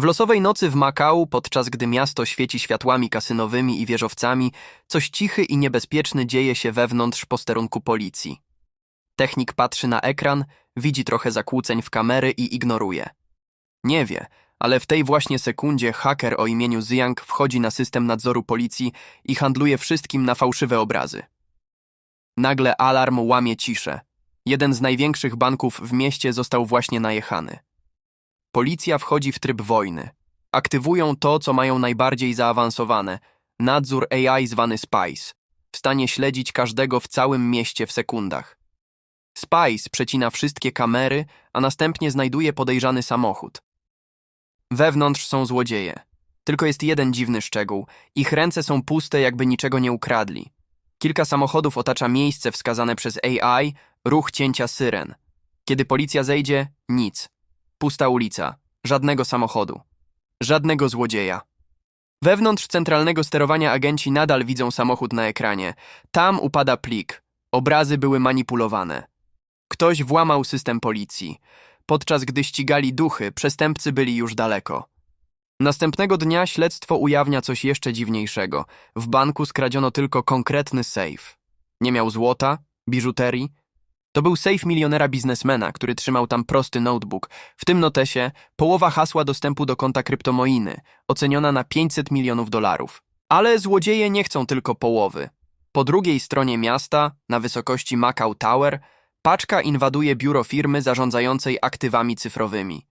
W losowej nocy w Makau, podczas gdy miasto świeci światłami kasynowymi i wieżowcami, coś cichy i niebezpieczny dzieje się wewnątrz posterunku policji. Technik patrzy na ekran, widzi trochę zakłóceń w kamery i ignoruje. Nie wie, ale w tej właśnie sekundzie haker o imieniu Ziyang wchodzi na system nadzoru policji i handluje wszystkim na fałszywe obrazy. Nagle alarm łamie ciszę. Jeden z największych banków w mieście został właśnie najechany. Policja wchodzi w tryb wojny. Aktywują to, co mają najbardziej zaawansowane nadzór AI zwany Spice, w stanie śledzić każdego w całym mieście w sekundach. Spice przecina wszystkie kamery, a następnie znajduje podejrzany samochód. Wewnątrz są złodzieje. Tylko jest jeden dziwny szczegół. Ich ręce są puste, jakby niczego nie ukradli. Kilka samochodów otacza miejsce wskazane przez AI, ruch cięcia syren. Kiedy policja zejdzie, nic. Pusta ulica, żadnego samochodu, żadnego złodzieja. Wewnątrz centralnego sterowania agenci nadal widzą samochód na ekranie. Tam upada plik. Obrazy były manipulowane. Ktoś włamał system policji. Podczas gdy ścigali duchy, przestępcy byli już daleko. Następnego dnia śledztwo ujawnia coś jeszcze dziwniejszego. W banku skradziono tylko konkretny safe. Nie miał złota, biżuterii. To był safe milionera biznesmena, który trzymał tam prosty notebook. W tym notesie połowa hasła dostępu do konta kryptomoiny, oceniona na 500 milionów dolarów. Ale złodzieje nie chcą tylko połowy. Po drugiej stronie miasta, na wysokości Macau Tower, paczka inwaduje biuro firmy zarządzającej aktywami cyfrowymi.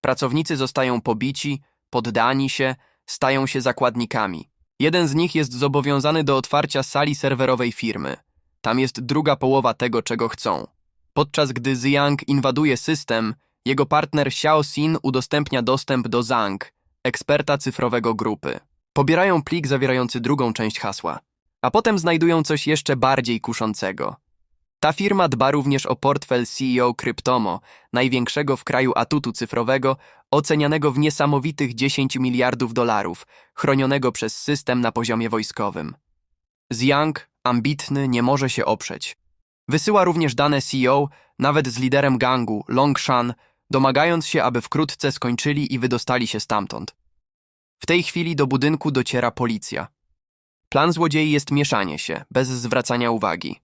Pracownicy zostają pobici, poddani się, stają się zakładnikami. Jeden z nich jest zobowiązany do otwarcia sali serwerowej firmy. Tam jest druga połowa tego, czego chcą. Podczas gdy Ziyang inwaduje system, jego partner Xiao Xin udostępnia dostęp do Zhang, eksperta cyfrowego grupy. Pobierają plik zawierający drugą część hasła, a potem znajdują coś jeszcze bardziej kuszącego. Ta firma dba również o portfel CEO Kryptomo, największego w kraju atutu cyfrowego, ocenianego w niesamowitych 10 miliardów dolarów, chronionego przez system na poziomie wojskowym. Zhang, ambitny, nie może się oprzeć. Wysyła również dane CEO, nawet z liderem gangu, Longshan, domagając się, aby wkrótce skończyli i wydostali się stamtąd. W tej chwili do budynku dociera policja. Plan złodziei jest mieszanie się, bez zwracania uwagi.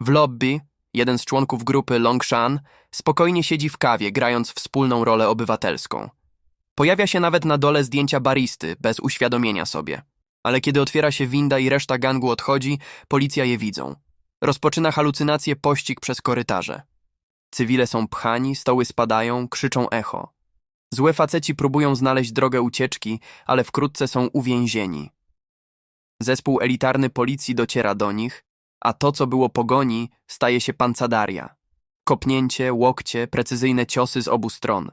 W lobby jeden z członków grupy Longshan spokojnie siedzi w kawie, grając wspólną rolę obywatelską. Pojawia się nawet na dole zdjęcia baristy, bez uświadomienia sobie. Ale kiedy otwiera się winda i reszta gangu odchodzi, policja je widzą. Rozpoczyna halucynację pościg przez korytarze. Cywile są pchani, stoły spadają, krzyczą echo. Złe faceci próbują znaleźć drogę ucieczki, ale wkrótce są uwięzieni. Zespół elitarny policji dociera do nich, a to, co było pogoni, staje się pancadaria. Kopnięcie, łokcie, precyzyjne ciosy z obu stron.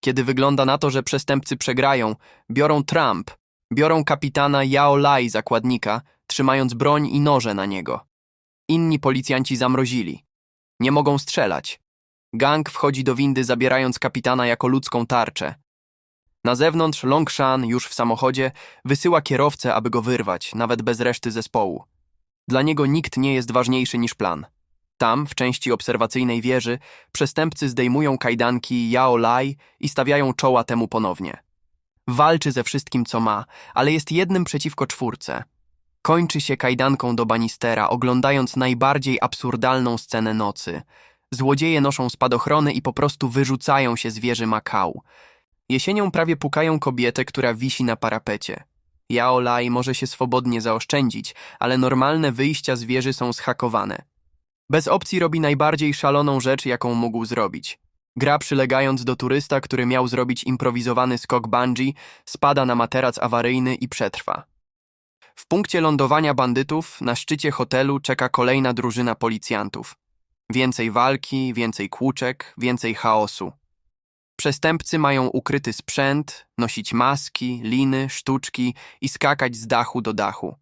Kiedy wygląda na to, że przestępcy przegrają, biorą Trump, biorą kapitana Yao Lai zakładnika, trzymając broń i noże na niego. Inni policjanci zamrozili. Nie mogą strzelać. Gang wchodzi do windy, zabierając kapitana jako ludzką tarczę. Na zewnątrz Longshan, już w samochodzie, wysyła kierowcę, aby go wyrwać, nawet bez reszty zespołu. Dla niego nikt nie jest ważniejszy niż plan. Tam, w części obserwacyjnej wieży, przestępcy zdejmują kajdanki Yao Lai i stawiają czoła temu ponownie. Walczy ze wszystkim, co ma, ale jest jednym przeciwko czwórce. Kończy się kajdanką do banistera, oglądając najbardziej absurdalną scenę nocy. Złodzieje noszą spadochrony i po prostu wyrzucają się z wieży Makau. Jesienią prawie pukają kobietę, która wisi na parapecie. Yao Lai może się swobodnie zaoszczędzić, ale normalne wyjścia z wieży są zhakowane. Bez opcji robi najbardziej szaloną rzecz, jaką mógł zrobić. Gra przylegając do turysta, który miał zrobić improwizowany skok bungee, spada na materac awaryjny i przetrwa. W punkcie lądowania bandytów na szczycie hotelu czeka kolejna drużyna policjantów. Więcej walki, więcej kłuczek, więcej chaosu. Przestępcy mają ukryty sprzęt, nosić maski, liny, sztuczki i skakać z dachu do dachu.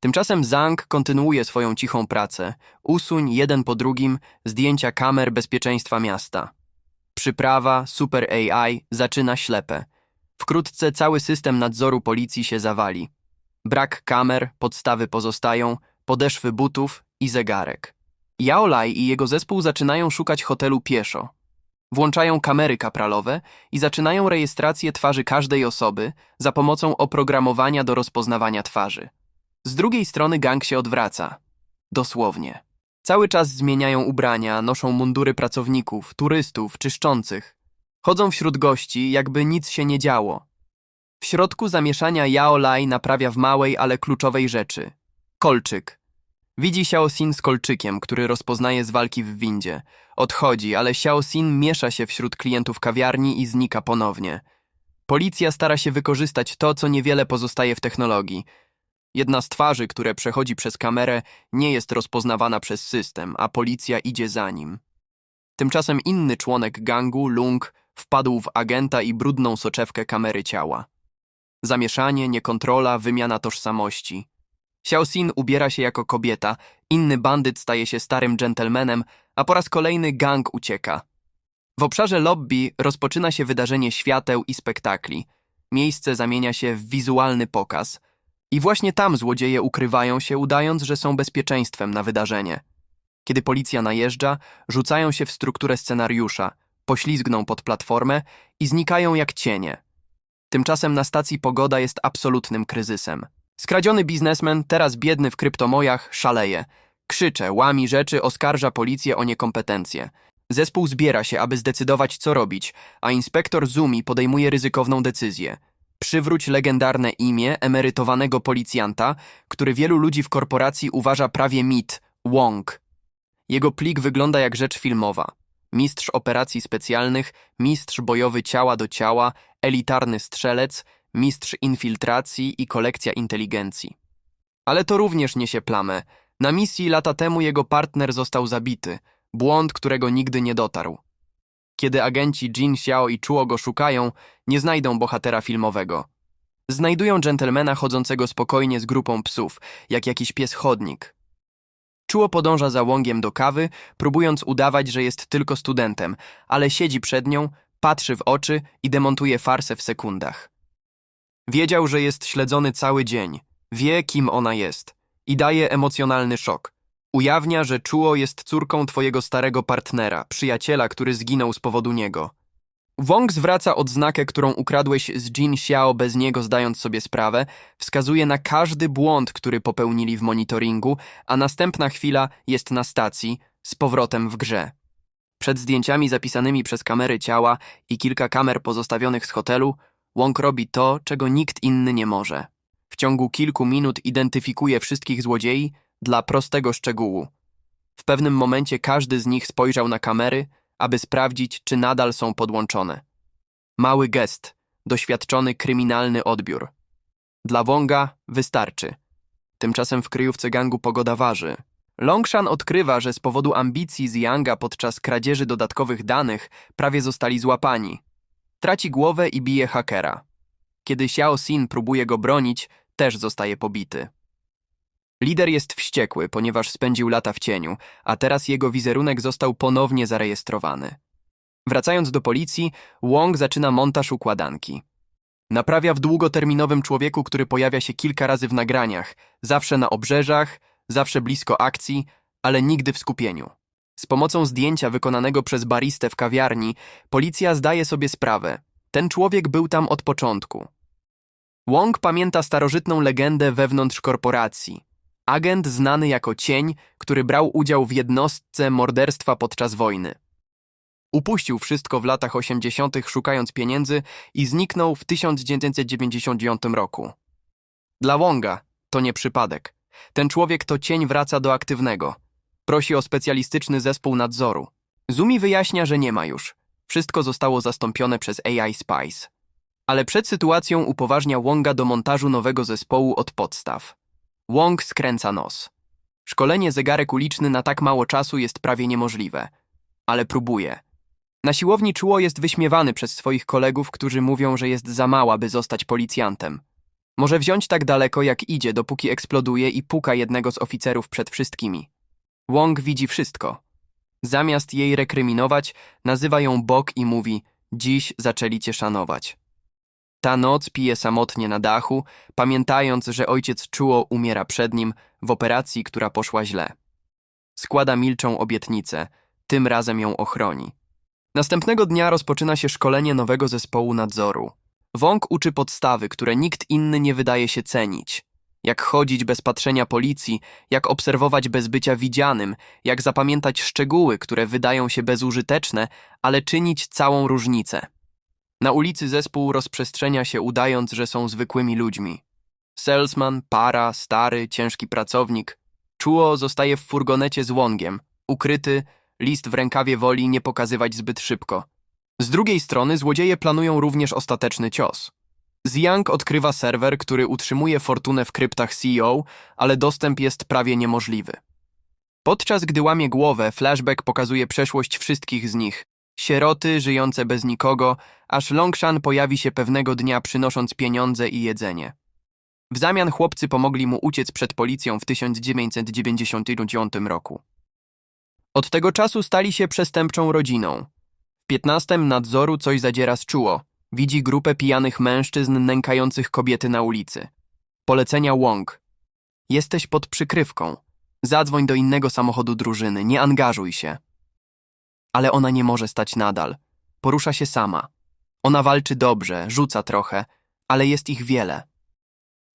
Tymczasem Zhang kontynuuje swoją cichą pracę. Usuń jeden po drugim zdjęcia kamer bezpieczeństwa miasta. Przyprawa, super AI zaczyna ślepe. Wkrótce cały system nadzoru policji się zawali. Brak kamer, podstawy pozostają, podeszwy butów i zegarek. Yaolai i jego zespół zaczynają szukać hotelu pieszo. Włączają kamery kapralowe i zaczynają rejestrację twarzy każdej osoby za pomocą oprogramowania do rozpoznawania twarzy. Z drugiej strony gang się odwraca. Dosłownie. Cały czas zmieniają ubrania, noszą mundury pracowników, turystów, czyszczących. Chodzą wśród gości, jakby nic się nie działo. W środku zamieszania Yao Lai naprawia w małej, ale kluczowej rzeczy. Kolczyk. Widzi Xiaoxin z kolczykiem, który rozpoznaje z walki w windzie. Odchodzi, ale Xiaoxin miesza się wśród klientów kawiarni i znika ponownie. Policja stara się wykorzystać to, co niewiele pozostaje w technologii. Jedna z twarzy, które przechodzi przez kamerę, nie jest rozpoznawana przez system, a policja idzie za nim. Tymczasem inny członek gangu, Lung, wpadł w agenta i brudną soczewkę kamery ciała. Zamieszanie, niekontrola, wymiana tożsamości. Xiaoxin ubiera się jako kobieta, inny bandyt staje się starym dżentelmenem, a po raz kolejny gang ucieka. W obszarze lobby rozpoczyna się wydarzenie świateł i spektakli. Miejsce zamienia się w wizualny pokaz. I właśnie tam złodzieje ukrywają się, udając, że są bezpieczeństwem na wydarzenie. Kiedy policja najeżdża, rzucają się w strukturę scenariusza, poślizgną pod platformę i znikają jak cienie. Tymczasem na stacji pogoda jest absolutnym kryzysem. Skradziony biznesmen, teraz biedny w kryptomojach, szaleje. Krzycze, łami rzeczy, oskarża policję o niekompetencję. Zespół zbiera się, aby zdecydować, co robić, a inspektor Zumi podejmuje ryzykowną decyzję. Przywróć legendarne imię emerytowanego policjanta, który wielu ludzi w korporacji uważa prawie mit Wong. Jego plik wygląda jak rzecz filmowa. Mistrz operacji specjalnych, mistrz bojowy ciała do ciała, elitarny strzelec, mistrz infiltracji i kolekcja inteligencji. Ale to również niesie plamę. Na misji lata temu jego partner został zabity, błąd, którego nigdy nie dotarł. Kiedy agenci Jin Xiao i Chuo go szukają, nie znajdą bohatera filmowego. Znajdują dżentelmena chodzącego spokojnie z grupą psów, jak jakiś pies chodnik. Chuo podąża za łągiem do kawy, próbując udawać, że jest tylko studentem, ale siedzi przed nią, patrzy w oczy i demontuje farsę w sekundach. Wiedział, że jest śledzony cały dzień, wie, kim ona jest i daje emocjonalny szok. Ujawnia, że Chuo jest córką twojego starego partnera, przyjaciela, który zginął z powodu niego. Wong zwraca odznakę, którą ukradłeś z Jin Xiao bez niego zdając sobie sprawę, wskazuje na każdy błąd, który popełnili w monitoringu, a następna chwila jest na stacji, z powrotem w grze. Przed zdjęciami zapisanymi przez kamery ciała i kilka kamer pozostawionych z hotelu, Wong robi to, czego nikt inny nie może. W ciągu kilku minut identyfikuje wszystkich złodziei dla prostego szczegółu. W pewnym momencie każdy z nich spojrzał na kamery, aby sprawdzić, czy nadal są podłączone. Mały gest, doświadczony kryminalny odbiór. Dla Wonga wystarczy. Tymczasem w kryjówce gangu pogoda waży. Longshan odkrywa, że z powodu ambicji z Yanga podczas kradzieży dodatkowych danych prawie zostali złapani. Traci głowę i bije hakera. Kiedy Xiao Xin próbuje go bronić, też zostaje pobity. Lider jest wściekły, ponieważ spędził lata w cieniu, a teraz jego wizerunek został ponownie zarejestrowany. Wracając do policji, Wong zaczyna montaż układanki. Naprawia w długoterminowym człowieku, który pojawia się kilka razy w nagraniach, zawsze na obrzeżach, zawsze blisko akcji, ale nigdy w skupieniu. Z pomocą zdjęcia wykonanego przez baristę w kawiarni, policja zdaje sobie sprawę. Ten człowiek był tam od początku. Wong pamięta starożytną legendę wewnątrz korporacji. Agent znany jako cień, który brał udział w jednostce morderstwa podczas wojny. Upuścił wszystko w latach 80., szukając pieniędzy i zniknął w 1999 roku. Dla Wonga to nie przypadek. Ten człowiek to cień wraca do aktywnego. Prosi o specjalistyczny zespół nadzoru. Zumi wyjaśnia, że nie ma już. Wszystko zostało zastąpione przez AI Spice. Ale przed sytuacją upoważnia Wonga do montażu nowego zespołu od podstaw. Wong skręca nos. Szkolenie zegarek uliczny na tak mało czasu jest prawie niemożliwe. Ale próbuje. Na siłowni czuło jest wyśmiewany przez swoich kolegów, którzy mówią, że jest za mała, by zostać policjantem. Może wziąć tak daleko, jak idzie, dopóki eksploduje i puka jednego z oficerów przed wszystkimi. Wong widzi wszystko. Zamiast jej rekryminować, nazywa ją Bok i mówi: Dziś zaczęli cię szanować. Ta noc pije samotnie na dachu, pamiętając, że ojciec czuło umiera przed nim w operacji, która poszła źle. Składa milczą obietnicę, tym razem ją ochroni. Następnego dnia rozpoczyna się szkolenie nowego zespołu nadzoru. Wong uczy podstawy, które nikt inny nie wydaje się cenić. Jak chodzić bez patrzenia policji, jak obserwować bez bycia widzianym, jak zapamiętać szczegóły, które wydają się bezużyteczne, ale czynić całą różnicę. Na ulicy zespół rozprzestrzenia się udając, że są zwykłymi ludźmi. Salesman, para, stary, ciężki pracownik. Czuo zostaje w furgonecie z Wongiem, ukryty, list w rękawie woli nie pokazywać zbyt szybko. Z drugiej strony złodzieje planują również ostateczny cios. Zhang odkrywa serwer, który utrzymuje fortunę w kryptach CEO, ale dostęp jest prawie niemożliwy. Podczas gdy łamie głowę, flashback pokazuje przeszłość wszystkich z nich. Sieroty żyjące bez nikogo, aż Longshan pojawi się pewnego dnia przynosząc pieniądze i jedzenie. W zamian chłopcy pomogli mu uciec przed policją w 1999 roku. Od tego czasu stali się przestępczą rodziną. W 15 nadzoru coś zadziera z czuło. Widzi grupę pijanych mężczyzn nękających kobiety na ulicy. Polecenia Wong. Jesteś pod przykrywką. Zadzwoń do innego samochodu drużyny, nie angażuj się. Ale ona nie może stać nadal. Porusza się sama. Ona walczy dobrze, rzuca trochę, ale jest ich wiele.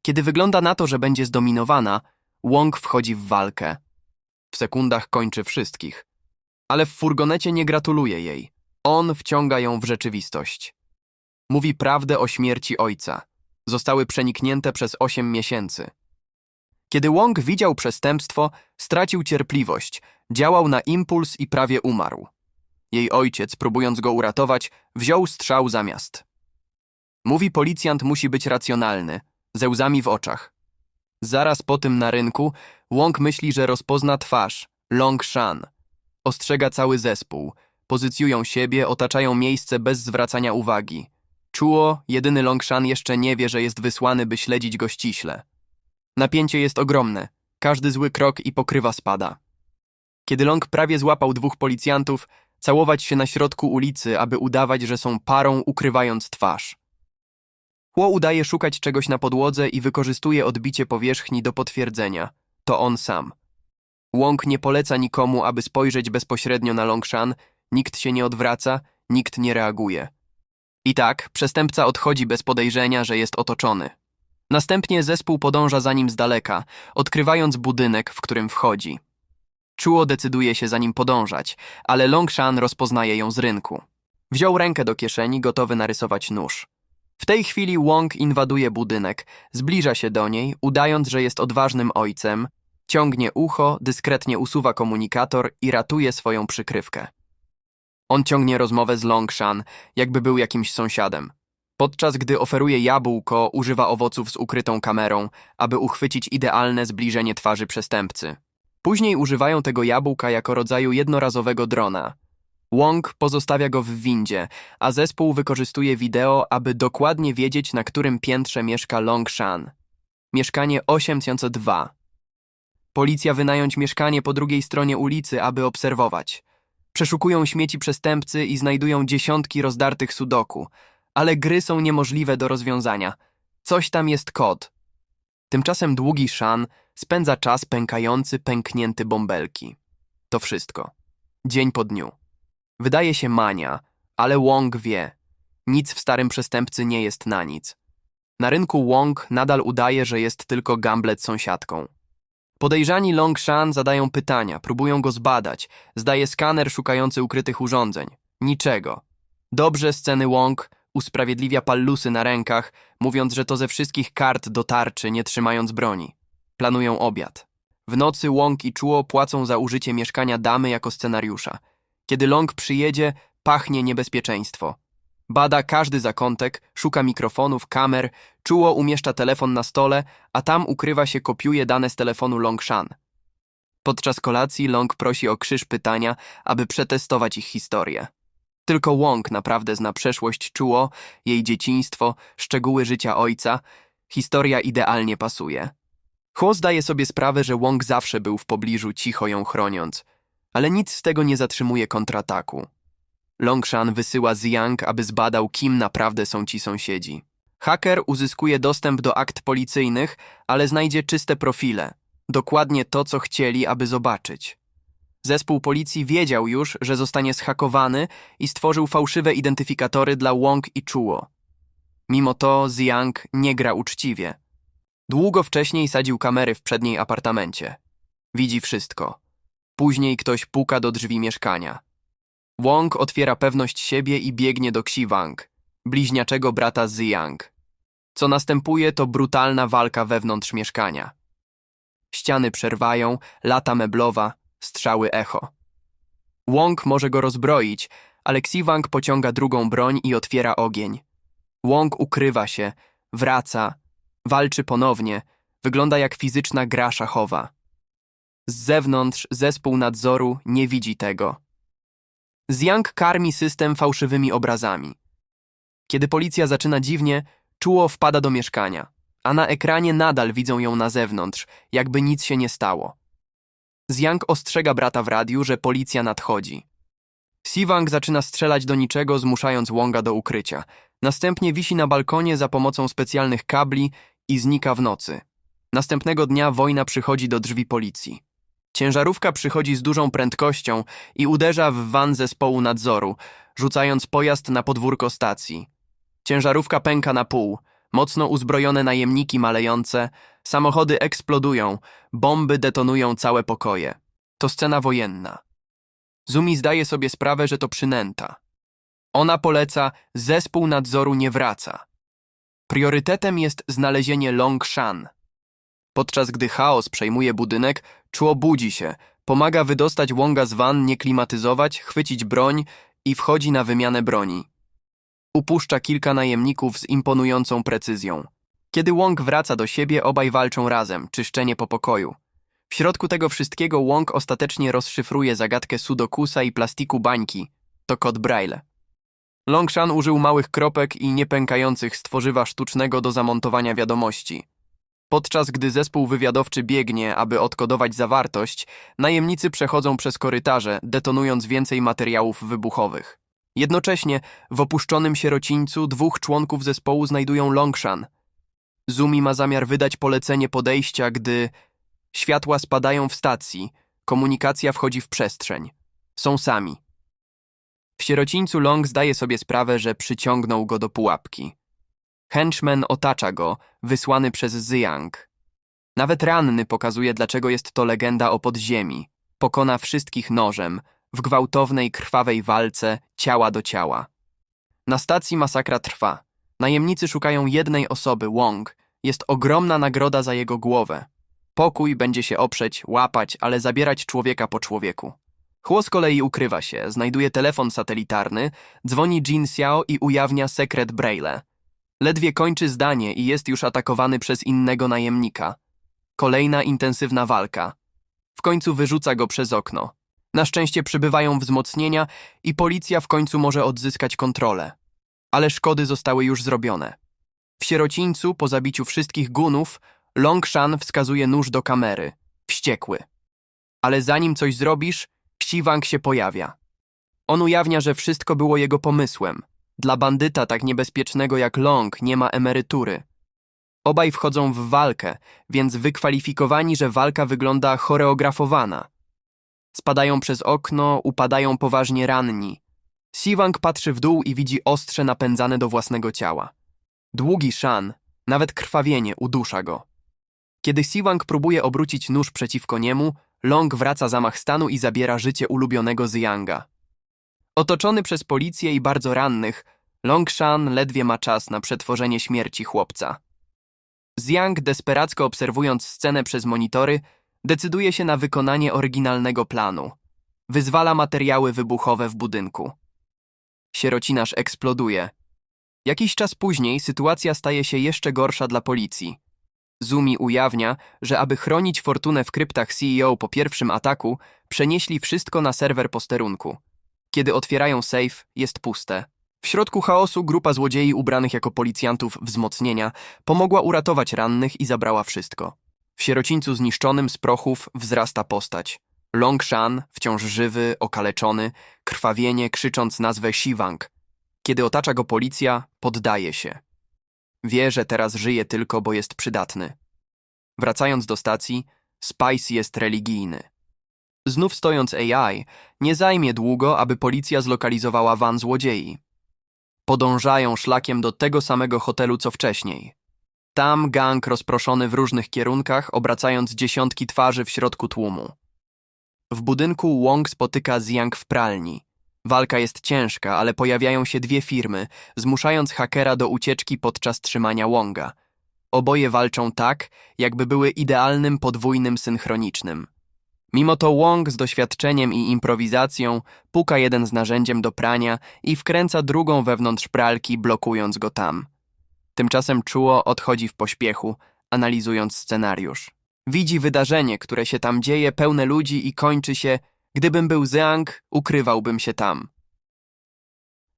Kiedy wygląda na to, że będzie zdominowana, Wong wchodzi w walkę. W sekundach kończy wszystkich. Ale w furgonecie nie gratuluje jej. On wciąga ją w rzeczywistość. Mówi prawdę o śmierci ojca. Zostały przeniknięte przez osiem miesięcy. Kiedy Wong widział przestępstwo, stracił cierpliwość, działał na impuls i prawie umarł. Jej ojciec, próbując go uratować, wziął strzał zamiast. Mówi policjant musi być racjonalny, ze łzami w oczach. Zaraz po tym na rynku Wong myśli, że rozpozna twarz, Long Shan. Ostrzega cały zespół. Pozycjują siebie, otaczają miejsce bez zwracania uwagi. Czuło, jedyny Longshan jeszcze nie wie, że jest wysłany, by śledzić go ściśle. Napięcie jest ogromne. Każdy zły krok i pokrywa spada. Kiedy Long prawie złapał dwóch policjantów, całować się na środku ulicy, aby udawać, że są parą, ukrywając twarz. Chło udaje szukać czegoś na podłodze i wykorzystuje odbicie powierzchni do potwierdzenia. To on sam. Wong nie poleca nikomu, aby spojrzeć bezpośrednio na Longshan, nikt się nie odwraca, nikt nie reaguje. I tak, przestępca odchodzi bez podejrzenia, że jest otoczony. Następnie zespół podąża za nim z daleka, odkrywając budynek, w którym wchodzi. Czuło decyduje się za nim podążać, ale Longshan rozpoznaje ją z rynku. Wziął rękę do kieszeni, gotowy narysować nóż. W tej chwili Wong inwaduje budynek, zbliża się do niej, udając, że jest odważnym ojcem, ciągnie ucho, dyskretnie usuwa komunikator i ratuje swoją przykrywkę. On ciągnie rozmowę z Longshan, jakby był jakimś sąsiadem. Podczas gdy oferuje jabłko, używa owoców z ukrytą kamerą, aby uchwycić idealne zbliżenie twarzy przestępcy. Później używają tego jabłka jako rodzaju jednorazowego drona. Wong pozostawia go w windzie, a zespół wykorzystuje wideo, aby dokładnie wiedzieć, na którym piętrze mieszka Longshan. Mieszkanie 8002. Policja wynająć mieszkanie po drugiej stronie ulicy, aby obserwować. Przeszukują śmieci przestępcy i znajdują dziesiątki rozdartych sudoku, ale gry są niemożliwe do rozwiązania. Coś tam jest kod. Tymczasem długi Shan spędza czas pękający, pęknięty bąbelki. To wszystko. Dzień po dniu. Wydaje się mania, ale Wong wie. Nic w starym przestępcy nie jest na nic. Na rynku Wong nadal udaje, że jest tylko gamblet sąsiadką. Podejrzani Longshan zadają pytania, próbują go zbadać. Zdaje skaner szukający ukrytych urządzeń. Niczego. Dobrze sceny Wong usprawiedliwia pallusy na rękach, mówiąc, że to ze wszystkich kart do tarczy, nie trzymając broni. Planują obiad. W nocy Wong i Chuo płacą za użycie mieszkania damy jako scenariusza. Kiedy Long przyjedzie, pachnie niebezpieczeństwo. Bada każdy zakątek, szuka mikrofonów, kamer, czuło umieszcza telefon na stole, a tam ukrywa się kopiuje dane z telefonu Longshan. Podczas kolacji Long prosi o krzyż pytania, aby przetestować ich historię. Tylko Wong naprawdę zna przeszłość czuło, jej dzieciństwo, szczegóły życia ojca. Historia idealnie pasuje. Chło zdaje sobie sprawę, że Wong zawsze był w pobliżu, cicho ją chroniąc, ale nic z tego nie zatrzymuje kontrataku. Longshan wysyła Zhang, aby zbadał, kim naprawdę są ci sąsiedzi. Haker uzyskuje dostęp do akt policyjnych, ale znajdzie czyste profile. Dokładnie to, co chcieli, aby zobaczyć. Zespół policji wiedział już, że zostanie schakowany i stworzył fałszywe identyfikatory dla Wong i Chuo. Mimo to Zhang nie gra uczciwie. Długo wcześniej sadził kamery w przedniej apartamencie. Widzi wszystko. Później ktoś puka do drzwi mieszkania. Wong otwiera pewność siebie i biegnie do Xiwang, bliźniaczego brata Zhang. Co następuje, to brutalna walka wewnątrz mieszkania. Ściany przerwają, lata meblowa, strzały echo. Wong może go rozbroić, ale Xiwang pociąga drugą broń i otwiera ogień. Wong ukrywa się, wraca, walczy ponownie, wygląda jak fizyczna gra szachowa. Z zewnątrz zespół nadzoru nie widzi tego. Zhang karmi system fałszywymi obrazami. Kiedy policja zaczyna dziwnie, czuło wpada do mieszkania, a na ekranie nadal widzą ją na zewnątrz, jakby nic się nie stało. Zhang ostrzega brata w radiu, że policja nadchodzi. Siwang zaczyna strzelać do niczego, zmuszając Wonga do ukrycia. Następnie wisi na balkonie za pomocą specjalnych kabli i znika w nocy. Następnego dnia wojna przychodzi do drzwi policji. Ciężarówka przychodzi z dużą prędkością i uderza w van zespołu nadzoru, rzucając pojazd na podwórko stacji. Ciężarówka pęka na pół, mocno uzbrojone najemniki malejące, samochody eksplodują, bomby detonują całe pokoje. To scena wojenna. Zumi zdaje sobie sprawę, że to przynęta. Ona poleca, zespół nadzoru nie wraca. Priorytetem jest znalezienie Long Shan. Podczas gdy chaos przejmuje budynek, Chuo budzi się, pomaga wydostać Wonga z van, nie klimatyzować, chwycić broń i wchodzi na wymianę broni. Upuszcza kilka najemników z imponującą precyzją. Kiedy Wong wraca do siebie, obaj walczą razem, czyszczenie po pokoju. W środku tego wszystkiego Wong ostatecznie rozszyfruje zagadkę sudokusa i plastiku bańki. To kod Braille. Longshan użył małych kropek i niepękających z tworzywa sztucznego do zamontowania wiadomości. Podczas gdy zespół wywiadowczy biegnie, aby odkodować zawartość, najemnicy przechodzą przez korytarze, detonując więcej materiałów wybuchowych. Jednocześnie w opuszczonym sierocińcu dwóch członków zespołu znajdują Longshan. Zumi ma zamiar wydać polecenie podejścia, gdy światła spadają w stacji, komunikacja wchodzi w przestrzeń. Są sami. W sierocińcu Long zdaje sobie sprawę, że przyciągnął go do pułapki. Henchman otacza go, wysłany przez Zhang. Nawet ranny pokazuje, dlaczego jest to legenda o podziemi. Pokona wszystkich nożem, w gwałtownej, krwawej walce, ciała do ciała. Na stacji masakra trwa. Najemnicy szukają jednej osoby, Wong. Jest ogromna nagroda za jego głowę. Pokój będzie się oprzeć, łapać, ale zabierać człowieka po człowieku. Chło z kolei ukrywa się, znajduje telefon satelitarny, dzwoni Jin Xiao i ujawnia sekret Braille. Ledwie kończy zdanie i jest już atakowany przez innego najemnika. Kolejna intensywna walka. W końcu wyrzuca go przez okno. Na szczęście przybywają wzmocnienia i policja w końcu może odzyskać kontrolę. Ale szkody zostały już zrobione. W sierocińcu, po zabiciu wszystkich gunów, Longshan wskazuje nóż do kamery. Wściekły. Ale zanim coś zrobisz, Xiwang się pojawia. On ujawnia, że wszystko było jego pomysłem. Dla bandyta tak niebezpiecznego jak Long nie ma emerytury. Obaj wchodzą w walkę, więc wykwalifikowani, że walka wygląda choreografowana. Spadają przez okno, upadają poważnie ranni. Siwang patrzy w dół i widzi ostrze napędzane do własnego ciała. Długi szan, nawet krwawienie udusza go. Kiedy Siwang próbuje obrócić nóż przeciwko niemu, Long wraca zamach stanu i zabiera życie ulubionego Ziyanga. Otoczony przez policję i bardzo rannych, Longshan ledwie ma czas na przetworzenie śmierci chłopca. Ziyang, desperacko obserwując scenę przez monitory, decyduje się na wykonanie oryginalnego planu. Wyzwala materiały wybuchowe w budynku. Sierocinarz eksploduje. Jakiś czas później sytuacja staje się jeszcze gorsza dla policji. Zumi ujawnia, że aby chronić fortunę w kryptach CEO po pierwszym ataku, przenieśli wszystko na serwer posterunku. Kiedy otwierają safe, jest puste. W środku chaosu grupa złodziei ubranych jako policjantów wzmocnienia pomogła uratować rannych i zabrała wszystko. W sierocińcu zniszczonym z prochów wzrasta postać. Long Shan, wciąż żywy, okaleczony, krwawienie krzycząc nazwę Siwang. Kiedy otacza go policja, poddaje się. Wie, że teraz żyje tylko, bo jest przydatny. Wracając do stacji, Spice jest religijny. Znów stojąc AI, nie zajmie długo, aby policja zlokalizowała van złodziei. Podążają szlakiem do tego samego hotelu co wcześniej. Tam gang rozproszony w różnych kierunkach, obracając dziesiątki twarzy w środku tłumu. W budynku Wong spotyka Zhang w pralni. Walka jest ciężka, ale pojawiają się dwie firmy, zmuszając hakera do ucieczki podczas trzymania Wonga. Oboje walczą tak, jakby były idealnym podwójnym synchronicznym. Mimo to Wong z doświadczeniem i improwizacją puka jeden z narzędziem do prania i wkręca drugą wewnątrz pralki, blokując go tam. Tymczasem Chuo odchodzi w pośpiechu, analizując scenariusz. Widzi wydarzenie, które się tam dzieje, pełne ludzi i kończy się Gdybym był Zhang, ukrywałbym się tam.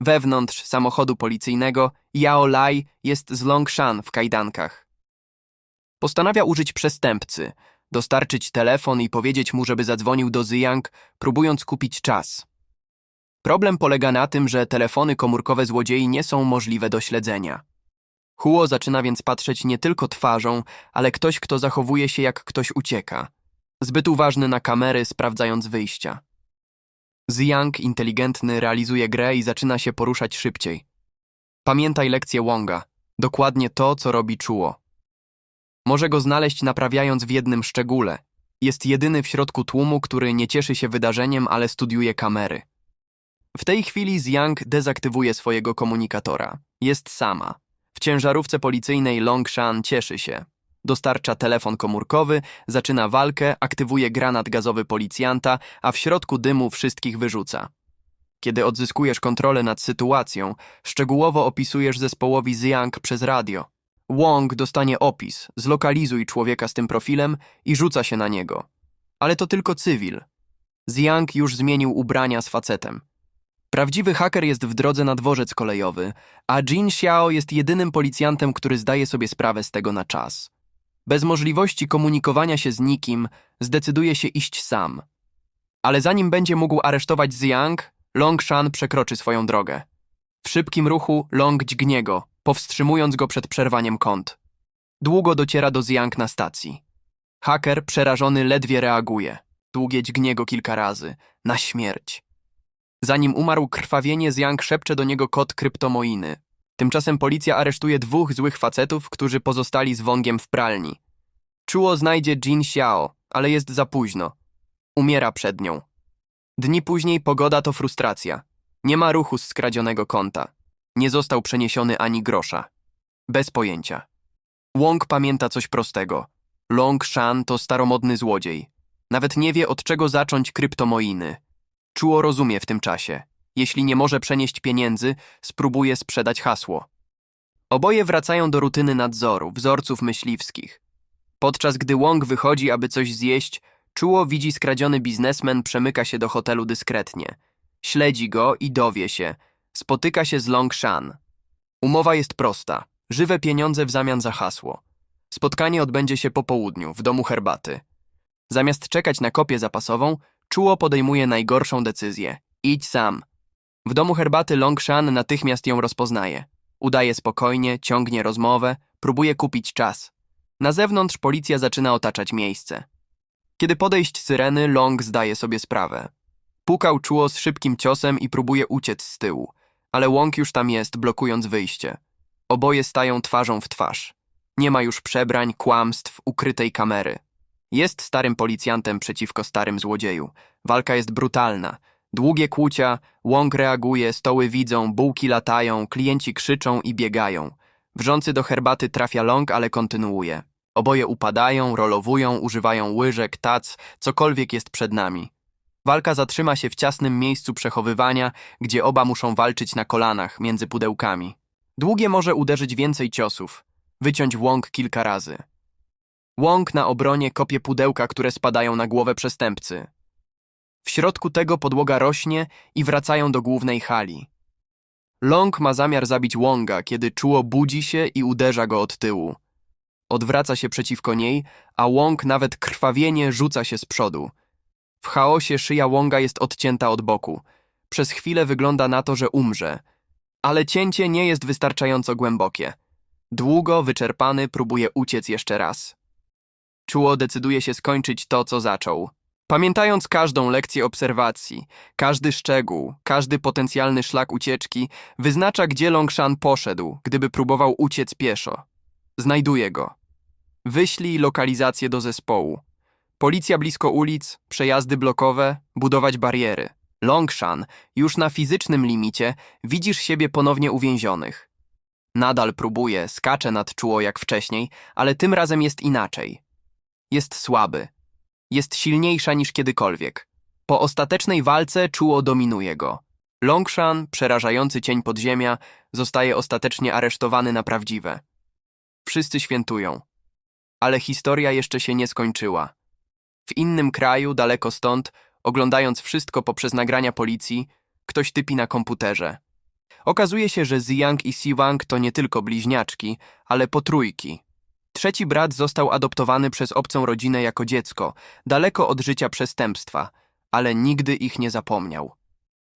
Wewnątrz samochodu policyjnego Yao Lai jest z Longshan w kajdankach. Postanawia użyć przestępcy, dostarczyć telefon i powiedzieć mu, żeby zadzwonił do Zhang, próbując kupić czas. Problem polega na tym, że telefony komórkowe złodziei nie są możliwe do śledzenia. Huo zaczyna więc patrzeć nie tylko twarzą, ale ktoś, kto zachowuje się jak ktoś ucieka. Zbyt uważny na kamery, sprawdzając wyjścia. Zhang, inteligentny, realizuje grę i zaczyna się poruszać szybciej. Pamiętaj lekcję Wonga. Dokładnie to, co robi Chuo. Może go znaleźć naprawiając w jednym szczególe. Jest jedyny w środku tłumu, który nie cieszy się wydarzeniem, ale studiuje kamery. W tej chwili Zhang dezaktywuje swojego komunikatora. Jest sama. W ciężarówce policyjnej Longshan cieszy się. Dostarcza telefon komórkowy, zaczyna walkę, aktywuje granat gazowy policjanta, a w środku dymu wszystkich wyrzuca. Kiedy odzyskujesz kontrolę nad sytuacją, szczegółowo opisujesz zespołowi Zhang przez radio. Wong dostanie opis, zlokalizuj człowieka z tym profilem i rzuca się na niego. Ale to tylko cywil. Zhang już zmienił ubrania z facetem. Prawdziwy haker jest w drodze na dworzec kolejowy, a Jin Xiao jest jedynym policjantem, który zdaje sobie sprawę z tego na czas. Bez możliwości komunikowania się z nikim, zdecyduje się iść sam. Ale zanim będzie mógł aresztować Zhang, Long Shan przekroczy swoją drogę. W szybkim ruchu Long dźgnie go, powstrzymując go przed przerwaniem kąt. Długo dociera do Zhang na stacji. Haker, przerażony, ledwie reaguje. Długie dźgnie go kilka razy. Na śmierć. Zanim umarł krwawienie, Zhang szepcze do niego kod kryptomoiny. Tymczasem policja aresztuje dwóch złych facetów, którzy pozostali z Wongiem w pralni. Czuło znajdzie Jin Xiao, ale jest za późno. Umiera przed nią. Dni później pogoda to frustracja. Nie ma ruchu z skradzionego konta. Nie został przeniesiony ani grosza. Bez pojęcia. Wong pamięta coś prostego. Long Shan to staromodny złodziej. Nawet nie wie, od czego zacząć kryptomoiny. Czuło rozumie w tym czasie. Jeśli nie może przenieść pieniędzy, spróbuje sprzedać hasło. Oboje wracają do rutyny nadzoru, wzorców myśliwskich. Podczas gdy Wong wychodzi, aby coś zjeść, czuło widzi skradziony biznesmen przemyka się do hotelu dyskretnie. Śledzi go i dowie się. Spotyka się z Long Shan. Umowa jest prosta. Żywe pieniądze w zamian za hasło. Spotkanie odbędzie się po południu, w domu herbaty. Zamiast czekać na kopię zapasową, czuło podejmuje najgorszą decyzję. Idź sam. W domu herbaty Longshan natychmiast ją rozpoznaje. Udaje spokojnie, ciągnie rozmowę, próbuje kupić czas. Na zewnątrz policja zaczyna otaczać miejsce. Kiedy podejść syreny, Long zdaje sobie sprawę. Pukał czuło z szybkim ciosem i próbuje uciec z tyłu, ale Wong już tam jest, blokując wyjście. Oboje stają twarzą w twarz. Nie ma już przebrań, kłamstw, ukrytej kamery. Jest starym policjantem przeciwko starym złodzieju. Walka jest brutalna. Długie kłucia, łąk reaguje, stoły widzą, bułki latają, klienci krzyczą i biegają. Wrzący do herbaty trafia ląk, ale kontynuuje. Oboje upadają, rolowują, używają łyżek, tac, cokolwiek jest przed nami. Walka zatrzyma się w ciasnym miejscu przechowywania, gdzie oba muszą walczyć na kolanach, między pudełkami. Długie może uderzyć więcej ciosów, wyciąć łąk kilka razy. Łąk na obronie kopie pudełka, które spadają na głowę przestępcy. W środku tego podłoga rośnie i wracają do głównej hali. Long ma zamiar zabić Wonga, kiedy czuło budzi się i uderza go od tyłu. Odwraca się przeciwko niej, a Wong nawet krwawienie rzuca się z przodu. W chaosie szyja Wonga jest odcięta od boku. Przez chwilę wygląda na to, że umrze. Ale cięcie nie jest wystarczająco głębokie. Długo, wyczerpany, próbuje uciec jeszcze raz. Czuło decyduje się skończyć to, co zaczął. Pamiętając każdą lekcję obserwacji, każdy szczegół, każdy potencjalny szlak ucieczki, wyznacza, gdzie Longshan poszedł, gdyby próbował uciec pieszo. Znajduje go. Wyślij lokalizację do zespołu. Policja blisko ulic, przejazdy blokowe, budować bariery. Longshan, już na fizycznym limicie, widzisz siebie ponownie uwięzionych. Nadal próbuje, skacze nad czuło jak wcześniej, ale tym razem jest inaczej. Jest słaby. Jest silniejsza niż kiedykolwiek. Po ostatecznej walce czuło dominuje go. Longshan, przerażający cień podziemia, zostaje ostatecznie aresztowany na prawdziwe. Wszyscy świętują. Ale historia jeszcze się nie skończyła. W innym kraju, daleko stąd, oglądając wszystko poprzez nagrania policji, ktoś typi na komputerze. Okazuje się, że Ziyang i Siwang to nie tylko bliźniaczki, ale potrójki. Trzeci brat został adoptowany przez obcą rodzinę jako dziecko, daleko od życia przestępstwa, ale nigdy ich nie zapomniał.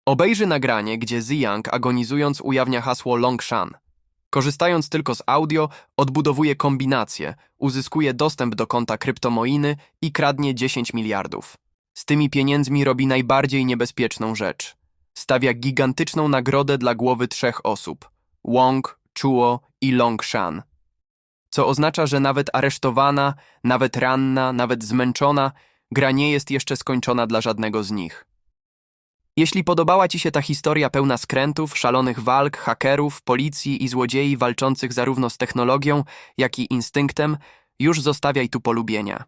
Obejrzy nagranie, gdzie Ziyang agonizując ujawnia hasło Longshan. Korzystając tylko z audio, odbudowuje kombinację, uzyskuje dostęp do konta kryptomoiny i kradnie 10 miliardów. Z tymi pieniędzmi robi najbardziej niebezpieczną rzecz. Stawia gigantyczną nagrodę dla głowy trzech osób: Wong, Chuo i Longshan. Co oznacza, że nawet aresztowana, nawet ranna, nawet zmęczona, gra nie jest jeszcze skończona dla żadnego z nich. Jeśli podobała Ci się ta historia pełna skrętów, szalonych walk, hakerów, policji i złodziei walczących zarówno z technologią, jak i instynktem, już zostawiaj tu polubienia.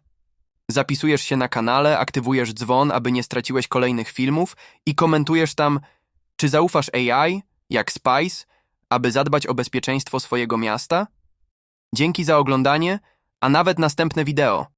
Zapisujesz się na kanale, aktywujesz dzwon, aby nie straciłeś kolejnych filmów i komentujesz tam, czy zaufasz AI, jak Spice, aby zadbać o bezpieczeństwo swojego miasta? Dzięki za oglądanie, a nawet następne wideo.